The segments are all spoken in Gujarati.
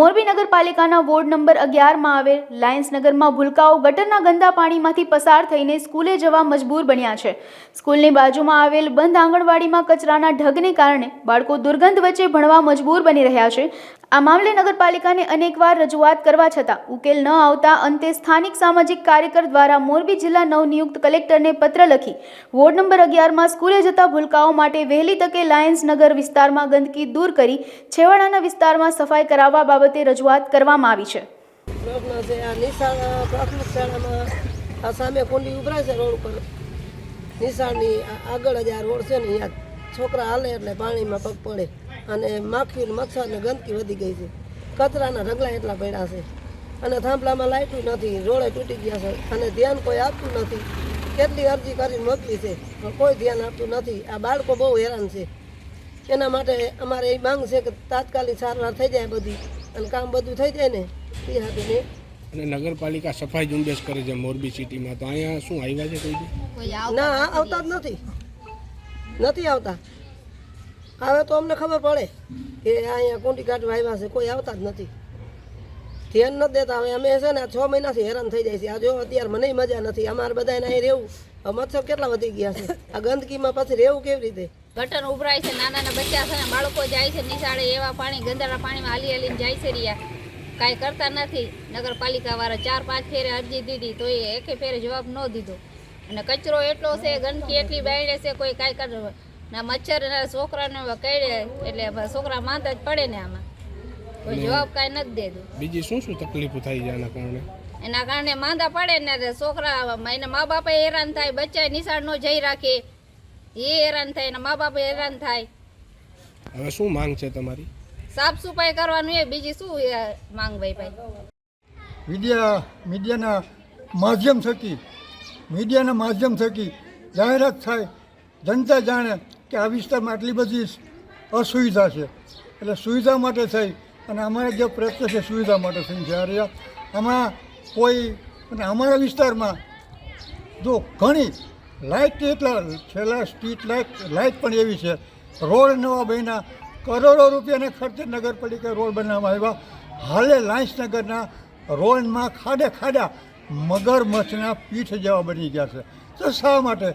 મોરબી નગરપાલિકાના વોર્ડ નંબર અગિયારમાં આવેલ લાયન્સ નગરમાં ભૂલકાઓ ગટરના ગંદા પાણીમાંથી પસાર થઈને સ્કૂલે જવા મજબૂર બન્યા છે. સ્કૂલની બાજુમાં આવેલ બંધ આંગણવાડીમાં કચરાના ઢગને કારણે બાળકો દુર્ગંધ વચ્ચે ભણવા મજબૂર બની રહ્યા છે. આ મામલે નગરપાલિકાને અનેકવાર રજૂઆત કરવા છતાં ઉકેલ ન આવતા અંતે સ્થાનિક સામાજિક કાર્યકર દ્વારા મોરબી જિલ્લા નવનિયુક્ત કલેક્ટરને પત્ર લખી વોર્ડ નંબર અગિયારમાં સ્કૂલે જતા ભૂલકાઓ માટે વહેલી તકે લાયન્સ નગર વિસ્તારમાં ગંદકી દૂર કરી છેવાડાના વિસ્તારમાં સફાઈ કરાવવા બાબતે રજૂઆત કરવામાં આવી છે. આ નિશાળ પ્રાથમિક આ સામે કુંડી ઉભરાય છે રોડ આગળ જ આ છોકરા હાલે એટલે પાણીમાં પગ પડે. અને માખી ને મચ્છર ને ગંદકી વધી ગઈ છે. કચરાના ઢગલા એટલા પડ્યા છે. અને થાંભલામાં લાઇટું નથી રોડે તૂટી ગયા છે. અને ધ્યાન કોઈ આપતું નથી. કેટલી અરજી કરીને મોકલી છે પણ કોઈ ધ્યાન આપતું નથી. આ બાળકો બહુ હેરાન છે. એના માટે અમારે એ માંગ છે કે તાત્કાલિક સારવાર થઈ જાય બધી. અને કામ બધું થઈ જાય ને એ હાથે અને નગરપાલિકા સફાઈ ઝુંબેશ કરે છે મોરબી સિટીમાં. તો અહીંયા શું આવ્યા છે કોઈ ના આવતા જ નથી. નથી આવતા. હવે તો અમને ખબર પડે કે અહીંયા કુંડી કાઢવા આવ્યા છે, કોઈ આવતા જ નથી. ધ્યાન નથી દેતા, હવે અમે છે ને છ મહિનાથી હેરાન થઈ જાય છે. આ જો અત્યારે મને મજા નથી, અમારે બધાને અહીં રહેવું. હવે મચ્છર કેટલા વધી ગયા છે? આ ગંદકીમાં પછી રહેવું કેવી રીતે? ગટર ઉભરાય છે નાના નાના બચ્ચા છે બાળકો જાય છે નિશાળે, એવા પાણી ગંદાળા પાણીમાં હાલી હાલીને જાય છે રહ્યા કાંઈ કરતા નથી. નગરપાલિકા વાળા ચાર, પાંચ ફેરે અરજી દીધી, તો એ એકે ફેરે જવાબ ન દીધો. અને કચરો એટલો છે, ગંદકી એટલી બાયડે છે, કોઈ કાંઈ કર ના મચ્છર ના છોકરાને કઈડે એટલે છોકરા માંદા જ પડે ને આમાં. કોઈ જવાબ કાંઈ નથી દેતું. બીજી શું શું તકલીફો થાય છે આના કારણે? એના કારણે માંદા પડે ને છોકરા એના મા બાપે હેરાન થાય બચ્ચા નિશાળ નો જઈ રાખે. એ હેરાન થાય એના મા બાપે હેરાન થાય. હવે શું માંગ છે તમારી? સાફ સફાઈ કરવાનું એ બીજી શું માંગ ભાઈ ભાઈ? મીડિયા મીડિયાના માધ્યમ થકી મીડિયાના માધ્યમ થકી જાહેરાત થાય જનતા જાણે કે આ વિસ્તારમાં આટલી બધી અસુવિધા છે. એટલે સુવિધા માટે થઈ અને અમારા જે પ્રયત્ન છે સુવિધા માટે થઈ અરે આમાં કોઈ અને અમારા વિસ્તારમાં જો ઘણી લાઇટ એટલા છેલ્લા સ્ટ્રીટ લાઇટ લાઇટ પણ એવી છે. રોડ નવા બન્યા, કરોડો રૂપિયાના ખર્ચે નગરપાલિકા રોડ બનાવવામાં આવ્યા. હાલે લાંસનગરના રોડમાં ખાડે ખાડા મગરમચ્છના પીઠ જેવા બની ગયા છે. તો શા માટે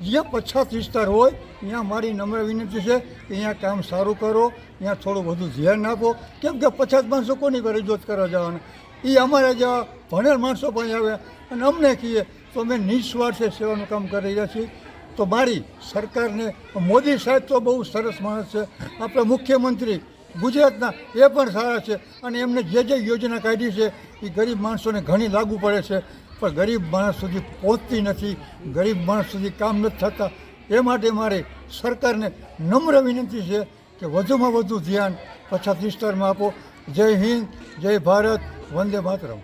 જે પછાત વિસ્તાર હોય, ત્યાં મારી નમ્ર વિનંતી છે કે અહીંયા કામ સારું કરો અહીંયા થોડું વધુ ધ્યાન આપો. કેમ કે પછાત માણસો કોની પર જોત કરવા જવાના? એ અમારા જેવા ભણેલ માણસો પણ આવે. અને અમને કહીએ, તો અમે નિસ્વાર્થે સેવાનું કામ કરી રહ્યા છીએ. તો મારી સરકારને, મોદી સાહેબ તો બહુ સરસ માણસ છે. આપણા મુખ્યમંત્રી ગુજરાતના એ પણ સારા છે. અને એમને જે જે યોજના કાઢી છે એ ગરીબ માણસોને ઘણી લાગુ પડે છે. પણ ગરીબ માણસ સુધી પહોંચતી નથી, ગરીબ માણસ સુધી કામ નથી થતા. એ માટે મારે સરકારને નમ્ર વિનંતી છે કે વધુમાં વધુ ધ્યાન પછાત વિસ્તારમાં આપો. જય હિન્દ, જય ભારત, વંદે માતરમ.